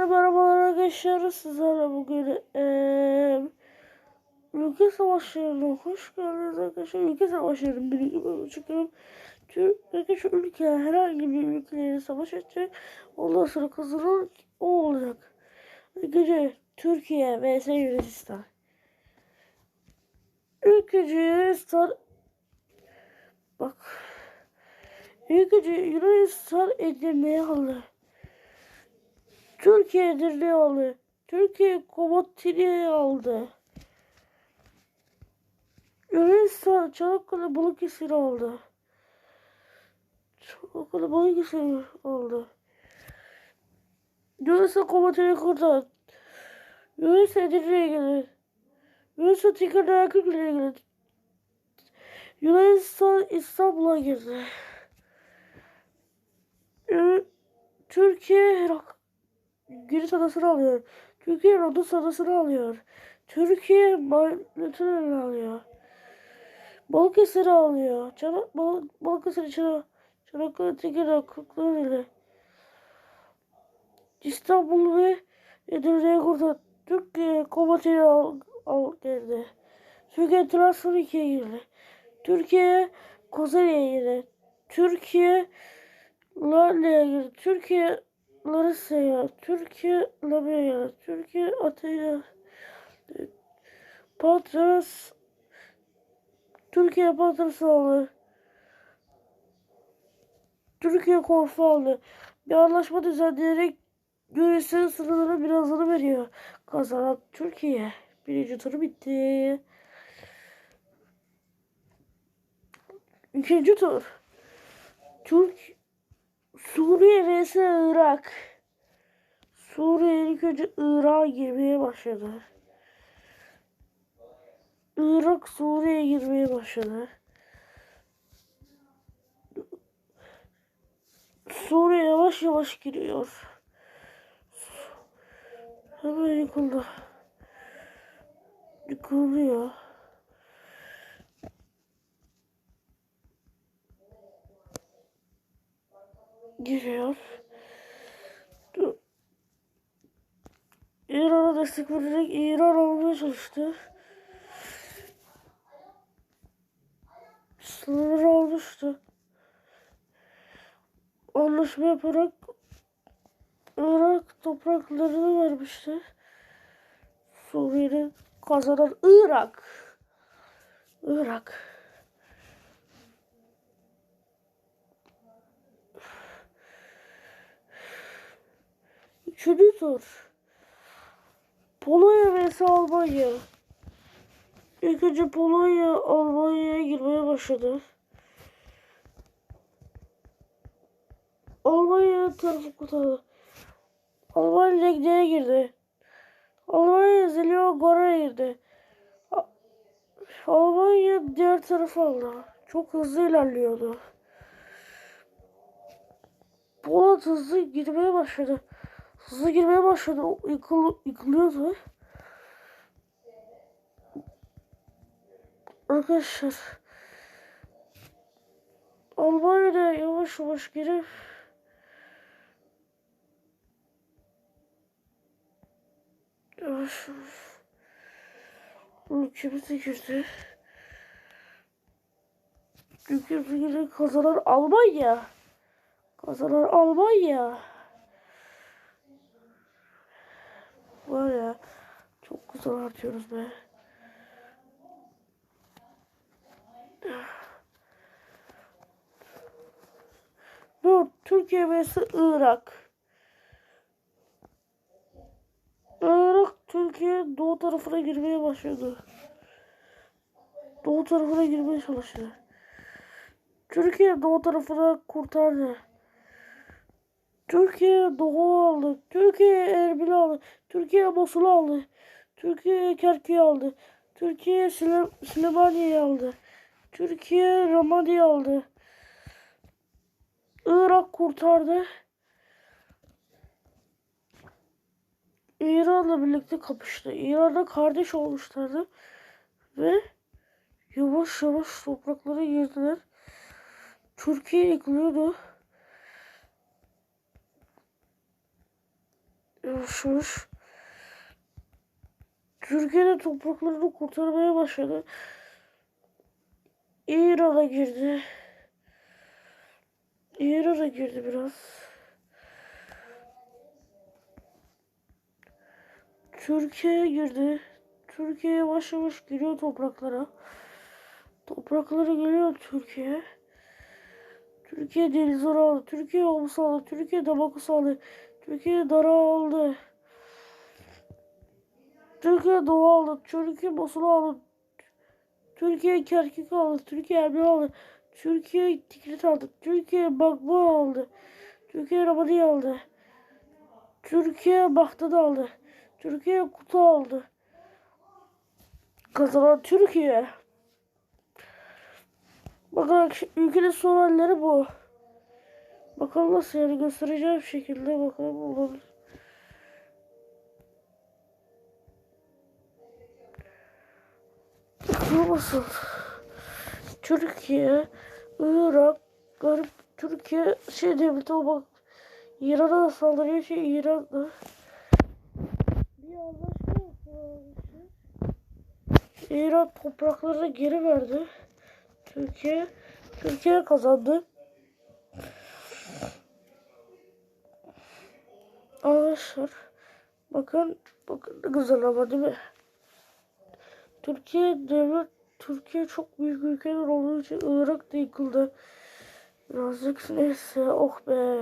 Merhabalar arkadaşlar sizlerle bugün eee ülke savaşlarına hoş geldiniz arkadaşlar. Ülke savaşlarının birinci bölümü çıkıyorum. Çünkü arkadaşlar ülke herhangi bir ülkeyle savaş edecek. Ondan sonra kazanan o olacak. Ülkece Türkiye vs Yunanistan. Ülkece Yunanistan bak Ülkece Yunanistan edilmeye aldı. Türkiye Edirne'yi aldı. Türkiye Komatini'yi aldı. Yunanistan Çanakkale Balıkesir'i aldı. Çanakkale Balıkesir'i aldı. Yunanistan Komatini'yi kurtardı. Yunanistan Edirne'ye geldi. Yunanistan Tekirdağ Kırklareli'ye geldi. Yunanistan İstanbul'a girdi. Türkiye Herak Girit adasını alıyor. Türkiye Rodos adasını alıyor. Türkiye Martini'ni alıyor. Balıkesir'i alıyor. Çanak, Bal Balıkesir içine Çanakkale Tekirdağ Kırklareli. İstanbul ve Edirne'ye kurtar. Türkiye Komatini al, al geldi. Türkiye Trabzon 2'ye girdi. Türkiye Kozaeli'ye girdi. Türkiye Lale'ye girdi. Türkiye Larissa'ya, Türkiye Labya'ya, Türkiye Atina'ya, Patras, Türkiye Patras aldı. Türkiye Korfu aldı. Bir anlaşma düzenleyerek Yunanistan sınırlarına birazını veriyor. Kazanan Türkiye. Birinci turu bitti. İkinci tur. Türk Suriye vs Irak. Suriye ilk önce Irak'a girmeye başladı. Irak Suriye'ye girmeye başladı. Suriye yavaş yavaş giriyor. Hemen yıkıldı. Yıkılıyor. Giriyor. İran'a destek vererek İran almaya çalıştı. Sınır almıştı. Anlaşma yaparak Irak topraklarını vermişti. Suriye'nin kazanan Irak. Irak. Üçüncü tur. Polonya vs Almanya. İlk önce Polonya Almanya'ya girmeye başladı. Almanya tarafı kurtardı. Almanya Legne'ye girdi. Almanya Zeliyogor'a girdi. Almanya diğer tarafı aldı. Çok hızlı ilerliyordu. Polat hızlı girmeye başladı hızlı girmeye başladı. Yıkıl, yıkılıyordu. Arkadaşlar Almanya'da yavaş yavaş girip yavaş yavaş ülkemize girdi. Ülkemize girdi kazanan Almanya. Kazanan Almanya. Güzel artıyoruz be. Dur Türkiye vs Irak. Irak Türkiye doğu tarafına girmeye başladı. Doğu tarafına girmeye çalıştı. Türkiye doğu tarafına kurtardı. Türkiye Doğu aldı. Türkiye Erbil aldı. Türkiye Mosul aldı. Türkiye Kerkük'ü aldı. Türkiye Süley Süleymaniye'yi aldı. Türkiye Ramadi'yi aldı. Irak kurtardı. İran'la birlikte kapıştı. İran'da kardeş olmuşlardı. Ve yavaş yavaş topraklara girdiler. Türkiye yıkılıyordu. Yavaş Türkiye'de topraklarını kurtarmaya başladı. İran'a girdi. İran'a girdi biraz. Türkiye'ye girdi. Türkiye yavaş yavaş giriyor topraklara. Topraklara geliyor Türkiye. Türkiye denizleri aldı. Türkiye Homus'u aldı. Türkiye Damaskus aldı. Türkiye Dara aldı. Türkiye Doğu aldı. Türkiye Mosul aldı. Türkiye Kerkük aldı. Türkiye Erbil aldı. Türkiye Tikrit aldı. Türkiye Bakbo aldı. Türkiye Ramadi aldı. Türkiye Bağdat aldı. Türkiye Kutu aldı. Kazanan Türkiye. Bakın ülkenin son halleri bu. Bakalım nasıl yani göstereceğim şekilde bakalım olur. Nasıl. Türkiye, Irak, Garip, Türkiye şey devleti olmak İran'a da saldırıyor şey İran'da. Bir anlaşma. İran topraklarını geri verdi. Türkiye Türkiye kazandı. Arkadaşlar bakın bakın ne güzel ama değil mi? Türkiye devlet Türkiye çok büyük ülkeler olduğu için Irak da yıkıldı. Birazcık neyse oh be.